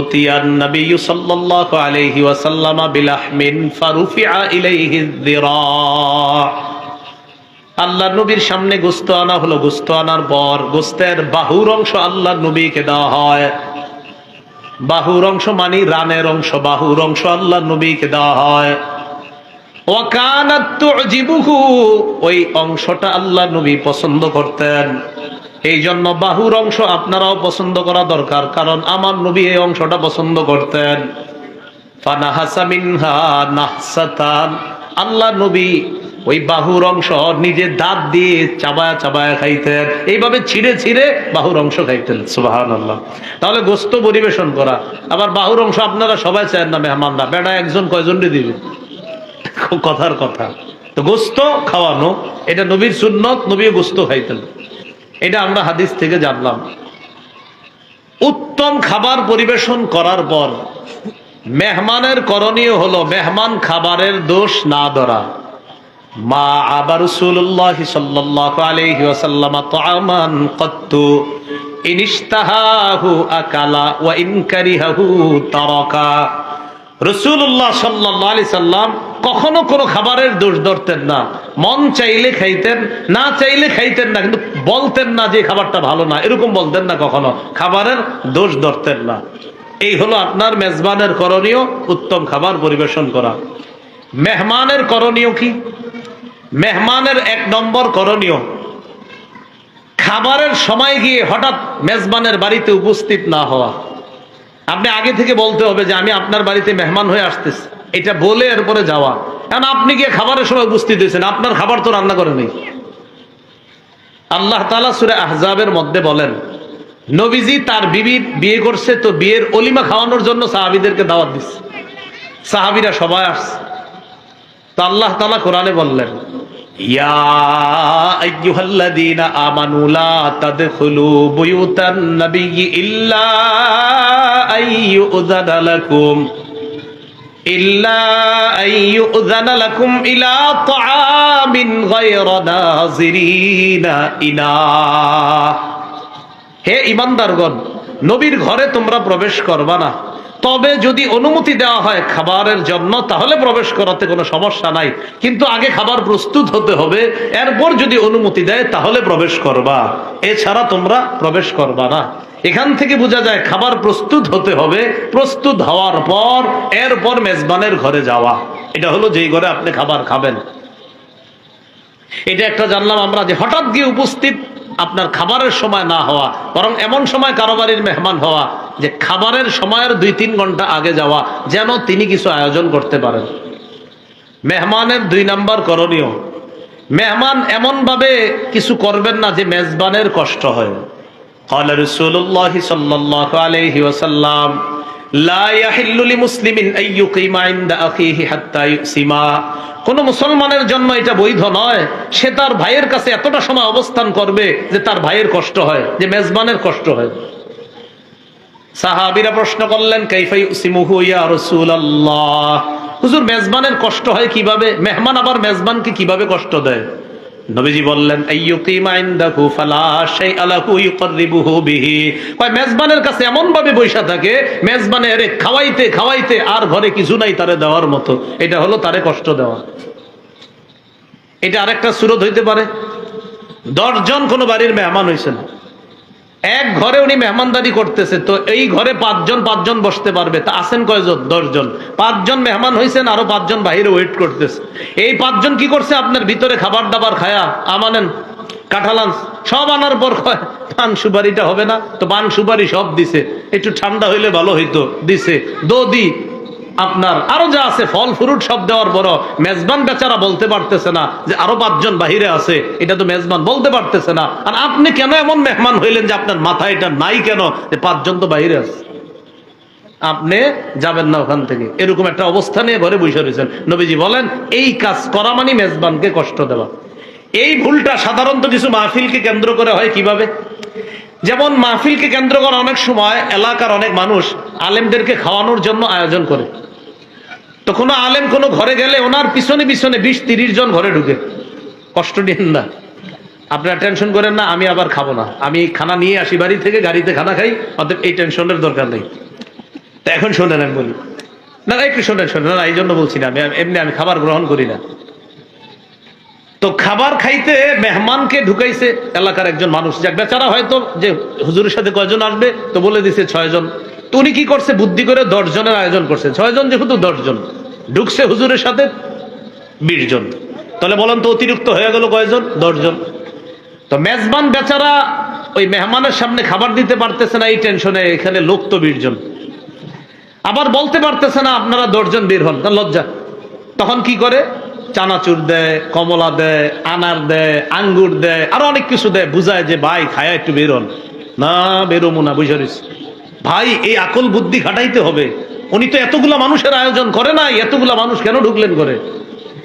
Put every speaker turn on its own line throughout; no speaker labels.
উতিয়ান নবী সাল্লাল্লাহু আলাইহি ওয়াসাল্লাম বিলাহমিন ফারুফিআ ইলাইহি যিরা আল্লাহর নবীর সামনে গোস্ত আনা হলো গোস্ত আনার পর গোস্তের বাহুর অংশ আল্লাহর নবীকে দেওয়া হয়। বাহুর অংশ মানে রানের অংশ, বাহুর অংশ আল্লাহর নবীকে দেওয়া হয়। ওই অংশটা আল্লাহ নবী পছন্দ করতেন। এই জন্য বাহুর অংশ আপনারাও পছন্দ করা দরকার, কারণ আমার নবী এই অংশটা পছন্দ করতেন। আল্লাহ নবী ওই বাহুর অংশ নিজে দাঁত দিয়ে চাবায়া চাবায়া খাইতেন। এইভাবে ছিঁড়ে ছিঁড়ে বাহুর অংশ খাইতেন সুবাহান আল্লাহ তাহলে গোস্ত পরিবেশন করা। আবার বাহুর অংশ আপনারা সবাই চান না, মেহমানরা। বেড়া একজন কয়জনকে দিবে? কথার কথা। তো গোস্ত খাওয়ানো, এটা নবীর সুন্নত, নবীও গোস্ত খাইতেন। এটা আমরা হাদিস থেকে জানলাম। উত্তম খাবার পরিবেশন করার পর মেহমানের করণীয় হলো মেহমান খাবারের দোষ না ধরা। মা আবার রসুল্লাহ সাল্লাম কখনো কোনো খাবারের দোষ ধরতেন না। মন চাইলে খাইতেন, না চাইলে খাইতেন না, কিন্তু বলতেন না যে খাবারটা ভালো না। এরকম বলতেন না কখনো। খাবারের দোষ ধরতেন না। এই হলো আপনার মেজবানের করণীয় উত্তম খাবার পরিবেশন করা। মেহমানের করণীয় কি? মেহমানের এক নম্বর করণীয়, খাবারের সময় গিয়ে হঠাৎ মেজবানের বাড়িতে উপস্থিত না হওয়া। আপনি আগে থেকে বলতে হবে যে আমি আপনার বাড়িতে মেহমান হয়ে আসতেছি। এটা বলে এরপরে যাওয়া। কারণ আপনি গিয়ে খাবারের সময় উপস্থিত হয়েছেন, আপনার খাবার তো রান্না করে নেই। আল্লাহ তালা সুরে আহজাবের মধ্যে বলেন, নবীজি তার বিবি বিয়ে করছে তো বিয়ের অলিমা খাওয়ানোর জন্য সাহাবিদেরকে দাওয়াত দিচ্ছে। সাহাবিরা সবাই আসছে। তো আল্লাহ তালা কোরআনে বললেন, ইয়া হে ইমানদারগণ নবীর ঘরে তোমরা প্রবেশ করবা না। তবে যদি অনুমতি দেওয়া হয় খাবারের জন্য, তাহলে প্রবেশ করাতে কোনো সমস্যা নাই। কিন্তু আগে খাবার প্রস্তুত হতে হবে। এরপর যদি অনুমতি দেয়, তাহলে প্রবেশ করবা। এছাড়া তোমরা প্রবেশ করবা না। এখান থেকে বোঝা যায় খাবার প্রস্তুত হতে হবে, প্রস্তুত হওয়ার পর, এরপর মেজবানের ঘরে যাওয়া। এটা হলো যেই ঘরে আপনি খাবার খাবেন। এটা একটা জানলাম আমরা যে হঠাৎ গিয়ে উপস্থিত আপনার খাবারের সময় না হওয়া, বরং এমন সময় কারও বাড়ির মেহমান হওয়া, যে খাবারের সময়ের দুই তিন ঘণ্টা আগে যাওয়া, যেন তিনি কিছু আয়োজন করতে পারেন। মেহমানের দুই নাম্বার করণীয়, মেহমান এমনভাবে কিছু করবেন না যে মেজবানের কষ্ট হয়। قال رسول الله صلى الله عليه وسلم لا يحل لمسلم ان يقيم عند اخيه حتى يقسما কোন মুসলমানের জন্য এটা বৈধ নয় সে তার ভাইয়ের কাছে এতটা সময় অবস্থান করবে যে তার ভাইয়ের কষ্ট হয় যে মেজবানের কষ্ট হয় সাহাবিরা প্রশ্ন করলেন কাইফাই সিমুহু ইয়া রাসূলুল্লাহ হুজুর মেজবানের কষ্ট হয় কিভাবে মেহমান আবার মেজবানকে কিভাবে কষ্ট দেয় নবীজি বললেন মেজবানের কাছে এমন ভাবে বৈশা থাকে মেজবানের খাওয়াইতে খাওয়াইতে আর ঘরে কিছু নাই তারে দেওয়ার মতো। এটা হলো তারে কষ্ট দেওয়া। এটা আরেকটা সুরত হইতে পারে। দশজন কোনো বাড়ির মেহমান হয়েছে না। এক ঘরে উনি মেহমানদারি করতেছে, তো এই ঘরে পাঁচজন পাঁচজন বসতে পারবে। তা আসেন কয়জন? দশজন। পাঁচজন মেহমান হয়েছেন আরও পাঁচজন বাহিরে ওয়েট করতেছে। এই পাঁচজন কি করছে? আপনার ভিতরে খাবার দাবার খায়া, আমানেন কাঁঠালান সব আনার পর পান সুপারিটা হবে না? তো পান সুপারি সব দিছে। একটু ঠান্ডা হইলে ভালো হইতো, দিছে। দদি আপনার আরও যা আছে, ফল ফ্রুট সব দেওয়ার পর মেজবান বেচারা বলতে পারতেছে না যে আরও পাঁচজন বাহিরে আছে, এটা তো মেজবান বলতে পারতেছে না। আর আপনি কেন এমন মেহমান হইলেন যে আপনার মাথায় এটা নাই কেন যে পাঁচজন তো বাহিরে আছে? আপনি যাবেন না ওখান থেকে। এরকম একটা অবস্থা নিয়ে ঘরে বসে রয়েছেন। নবীজি বলেন, এই কাজ করা মানে মেজবানকে কষ্ট দেওয়া। এই ভুলটা সাধারণত কিছু মাহফিলকে কেন্দ্র করে হয় কীভাবে? যেমন মাহফিলকে কেন্দ্র করে অনেক সময় এলাকার অনেক মানুষ আলেমদেরকে খাওয়ানোর জন্য আয়োজন করে। তো কোনো আলেম কোনো ঘরে গেলে ওনার পিছনে পিছনে বিশ তিরিশ জন ঘরে ঢুকে। কষ্ট নিন না। আপনারা টেনশন করেন না, আমি আবার খাব না। আমি খানা নিয়ে আসি বাড়ি থেকে, গাড়িতে খানা খাই, অতএব এই টেনশনের দরকার নেই। তা এখন শোনেন আমি বলি। না না, একটু শোনেন শোনেন না, এই জন্য বলছি না, আমি এমনি আমি খাবার গ্রহণ করি না। তো খাবার খাইতে মেহমানকে ঢুকাইছে এলাকার একজন মানুষ। যাক, বেচারা হয়তো যে হুজুরের সাথে কয়জন আসবে, তো বলে দিছে ছয়জন। তো উনি কি করছে? বুদ্ধি করে দশ জনের আয়োজন করছে। ছয়জন যেহেতু দশজন ঢুকছে হুজুরের সাথে বিশ জন। তাহলে বলেন তো অতিরিক্ত হয়ে গেল কয়জন? দশজন তো মেজবান বেচারা ওই মেহমানের সামনে খাবার দিতে পারতেছে না, এই টেনশনে। এখানে লোক তো বিশ জন। আবার বলতে পারতেছে না, আপনারা দশজন বের হন। লজ্জা। তখন কি করে? চানাচুর দেয়, কমলা দেয়, আনার দেয়, আঙ্গুর দেয়, আরও অনেক কিছু দেয়। বুঝায় যে, ভাই, খায়া একটু বের হন। না বেরোমো না, বুঝে রইছি। ভাই, এই আকল বুদ্ধি খাটাইতে হবে। উনি তো এতগুলা মানুষের আয়োজন করে নাই, এতগুলা মানুষ কেন ঢুকলেন করে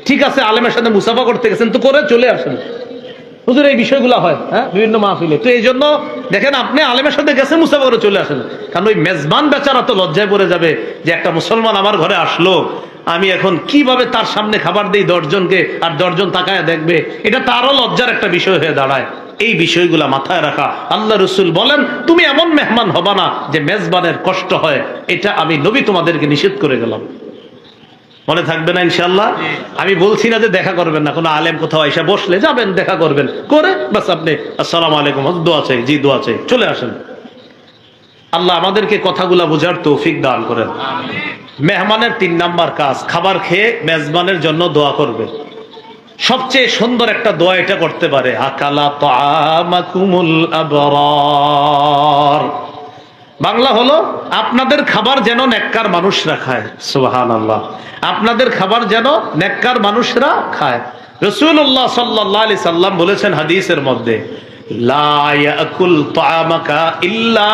ঠিক আছে, আলেমের সাথে মুসাফা করতে গেছেন, তো করে চলে আসেন। হুজুর, এই বিষয়গুলো হয় হ্যাঁ বিভিন্ন মাহফিলে। তো এই জন্য দেখেন, আপনি আলেমের সাথে গেছে, মুসাফা করে চলে আসেন। কারণ ওই মেজবান বেচারা তো লজ্জায় পড়ে যাবে যে একটা মুসলমান আমার ঘরে আসলো। আমি এখন কীভাবে তার সামনে খাবার দিই দশজনকে, আর দশজন তাকায় দেখবে? এটা তারও লজ্জার একটা বিষয় হয়ে দাঁড়ায়। এই বিষয়গুলা মাথায় রাখা। আল্লাহ রসুল বলেন তুমি এমন মেহমান হবা না যে মেজবানের কষ্ট হয়। এটা আমি নবী তোমাদেরকে নিষেধ করে গেলাম। মনে থাকবে না ইনশাল্লাহ আমি বলছি না যে দেখা করবেন না। কোনো আলেম কোথাও এসে বসলে যাবেন দেখা করবেন। করে বাস আপনি আসসালাম আলাইকুম দোয়া চাই জি দোয়া চাই। চলে আসেন। আল্লাহ আমাদেরকে কথাগুলা বোঝার তৌফিক দান করেন। মেহমানের তিন নাম্বার কাজ খাবার খেয়ে মেজবানের জন্য দোয়া করবে। সবচেয়ে সুন্দর একটা দোয়া এটা করতে পারে। আকালা তামাকুমুল আবরার। বাংলা হলো, আপনাদের খাবার যেন নেককার মানুষরা খায়। সুবাহান আল্লাহ আপনাদের খাবার যেন নেককার মানুষরা খায়। রসুল্লাহ সাল্লাহ আলি সাল্লাম বলেছেন হাদিসের মধ্যে, লা ইয়াকুল তামাকা ইল্লা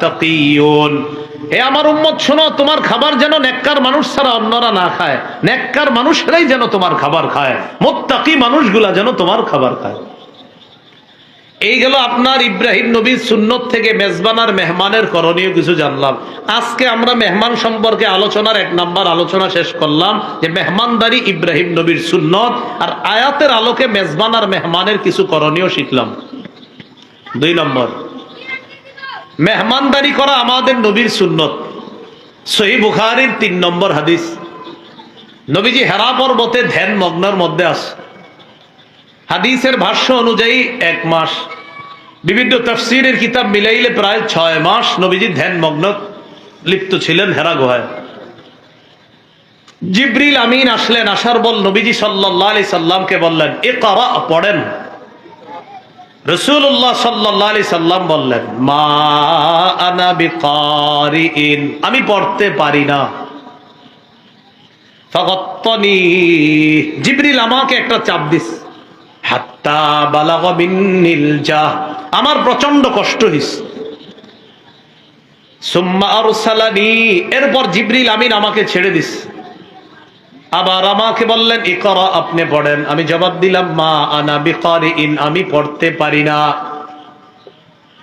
তাকিয়ুন হে আমার উম্মত, শোনো, তোমার খাবার যেন নেককার মানুষ ছাড়া অন্যরা না খায়। নেককার মানুষরাই যেন তোমার খাবার খায়। মোত্তাকি মানুষগুলা যেন তোমার খাবার খায়। এই গেল আপনার ইব্রাহিম নবীর সুন্নত থেকে মেজবান আর মেহমানের করণীয় কিছু জানলাম। আজকে আমরা মেহমান সম্পর্কে আলোচনার এক নাম্বার আলোচনা শেষ করলাম, যে মেহমানদারি ইব্রাহিম নবীর সুন্নত আর আয়াতের আলোকে মেজবান আর মেহমানের কিছু করণীয় শিখলাম। দুই নম্বর মেহমানদারি করা আমাদের নবীর সুন্নত। সহি বুখারির তিন নম্বর হাদিস। নবীজি হেরা পর্বতে ধ্যান মগ্নের মধ্যে আছে। হাদিসের ভাষ্য অনুযায়ী এক মাস। বিভিন্ন তফসিরের কিতাব মিলাইলে প্রায় ছয় মাস নবীজি ধ্যান মগ্ন লিপ্ত ছিলেন হেরা গুহায়। জিব্রিল আমিন আসলেন, আসার বল নবীজি সাল্লাহ আলি সাল্লামকে বললেন, এ করা, পড়েন। রসুল্লাহ সাল্লাহ আলি সাল্লাম বললেন, মা আনা বিকারিন আমি পড়তে পারি না। জিব্রিল আমাকে একটা চাপ দিস। হাত্তা বালাগ জাহ আমার প্রচণ্ড কষ্ট হইস। সুম্মা আরসালানি এরপর জিব্রিল আমিন আমাকে ছেড়ে দিস। আবার আমাকে বললেন, ইকরা, আপনি পড়েন। আমি জবাব দিলাম, মা আনা বিকারিন আমি পড়তে পারি না।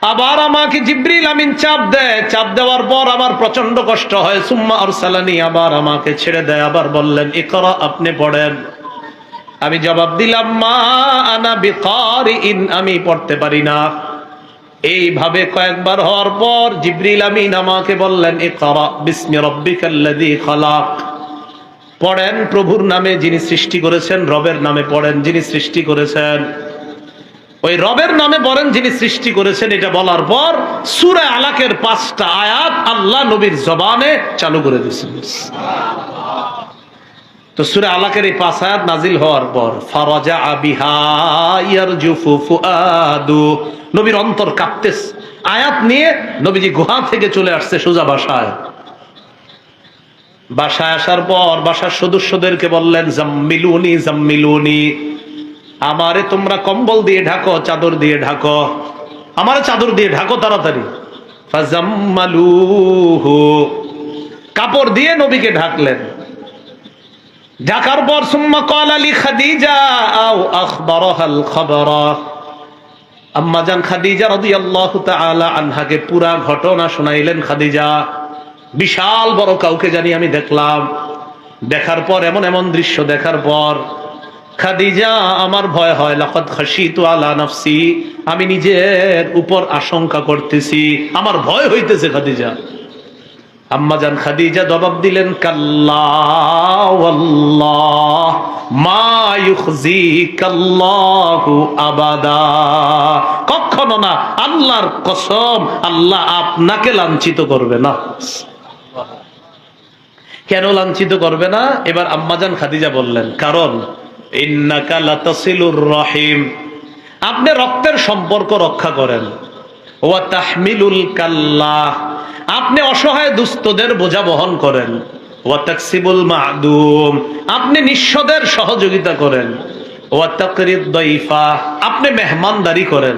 আবার আমাকে জিব্রিল আমিন চাপ দেয়। চাপ দেওয়ার পর আমার প্রচণ্ড কষ্ট হয়। সুম্মা আর সালানি আবার আমাকে ছেড়ে দেয়। আবার বললেন, ইকরা, আপনি পড়েন। আমি জবাব দিলাম, মা আনা বিকারিন আমি পড়তে পারি না। এইভাবে কয়েকবার হওয়ার পর জিব্রিল আমিন আমাকে বললেন, ইকরা, বিসমি রাব্বিকাল্লাযী খালাক। পড়েন, প্রভুর নামে যিনি সৃষ্টি করেছেন, রবের নামে পড়েন যিনি সৃষ্টি করেছেন। ওই রবের নামে পড়েন যিনি সৃষ্টি করেছেন, এটা বলার পর সুরে আলাকের পাঁচটা আয়াত আল্লাহ নবীর জবানে চালু করে দিয়েছেন। তো সুরে আলাকের এই পাঁচ আয়াত নাজিল হওয়ার পর, ফারাজা আবিহা নবীর অন্তর কাঁপতেস আয়াত নিয়ে নবীজি গুহা থেকে চলে আসছে সোজা বাসায়। বাসায় আসার পর বাসার সদস্যদেরকে বললেন, জাম্মিলুনি জাম্মিলুনি, আমারে তোমরা কম্বল দিয়ে ঢাকো, চাদর দিয়ে ঢাকো, আমারে চাদর দিয়ে ঢাকো তাড়াতাড়ি। কাপড় দিয়ে নবীকে ঢাকলেন। ঢাকার পর সুম্মা কল আলী খাদিজা, আও আখবরহাল খবরা। আম্মাজান খাদিজা রাদিয়াল্লাহু তাআলা আনহাকে পুরা ঘটনা শোনাইলেন খাদিজা। বিশাল বড় কাউকে জানি আমি দেখলাম। দেখার পর, এমন এমন দৃশ্য দেখার পর, খাদিজা, আমার ভয় হয়, লাকাদ খাশিতু আলা নাফসি, আমি নিজের উপর আশঙ্কা করতেছি। আমার ভয় হইতেছে খাদিজা। আম্মাজান খাদিজা জবাব দিলেন, কাল্লা ওয়াল্লাহ মা ইউখজিকাল্লাহু আবাদা। কখনো না, আল্লাহর কসম, আল্লাহ আপনাকে লাঞ্ছিত করবে না কেন লাঞ্ছিত করবে না? এবার আম্মাজান খাদিজা বললেন, কারণ রহিম। আপনি রক্তের সম্পর্ক রক্ষা করেন। ওয়া তাহমিলুল কাল্লাহ আপনি অসহায় দুস্থদের বোঝা বহন করেন। ওয়া আপনি নিঃস্বদের সহযোগিতা করেন। ওয়া তাকরিদ আপনি মেহমানদারি করেন।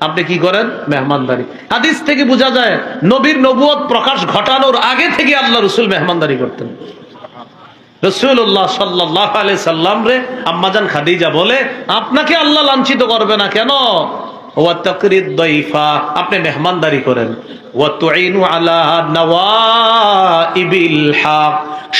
আপনি কি করেন? মেহমানদারি। হাদিস থেকে বোঝা যায়, নবীর নবুয়ত প্রকাশ ঘটানোর আগে থেকে আল্লাহ রসুল মেহমানদারি করতেন। রসুল্লাহ সাল্লাহ আলাই সাল্লাম রে, আম্মাজান খাদিজা বলে, আপনাকে আল্লাহ লাঞ্ছিত করবে না কেন? আপনি মেহমানদারি করেন।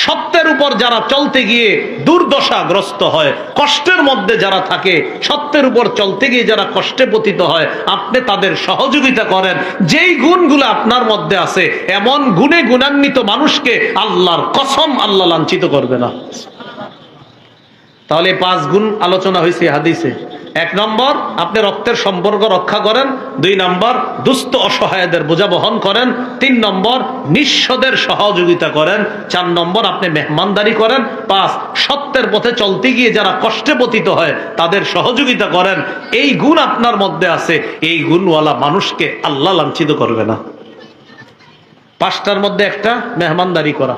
সত্যের উপর যারা চলতে গিয়ে দুর্দশাগ্রস্ত হয়, কষ্টের মধ্যে যারা থাকে, সত্যের উপর চলতে গিয়ে যারা কষ্টে পতিত হয়, আপনি তাদের সহযোগিতা করেন। যেই গুণগুলো আপনার মধ্যে আছে, এমন গুণে গুণান্বিত মানুষকে আল্লাহর কসম আল্লাহ লাঞ্ছিত করবে না। তাহলে পাঁচ গুণ আলোচনা হয়েছে হাদিসে। এক নম্বর, আপনি রক্তের সম্পর্ক রক্ষা করেন। দুই নম্বর, দুস্থ অসহায়দের বোঝা বহন করেন। তিন নম্বর, নিঃস্বদের সহযোগিতা করেন। চার নম্বর, আপনি মেহমানদারি করেন। পাঁচ, সত্যের পথে চলতে গিয়ে যারা কষ্টে পতিত হয়, তাদের সহযোগিতা করেন। এই গুণ আপনার মধ্যে আছে। এই গুণওয়ালা মানুষকে আল্লাহ লাঞ্ছিত করবে না। পাঁচটার মধ্যে একটা, মেহমানদারি করা।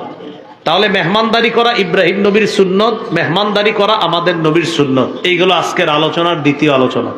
তাহলে মেহমানদারি করা ইব্রাহিম নবীর সুন্নত, মেহমানদারি করা আমাদের নবীর সুন্নত। এইগুলো আজকের আলোচনার দ্বিতীয় আলোচনা।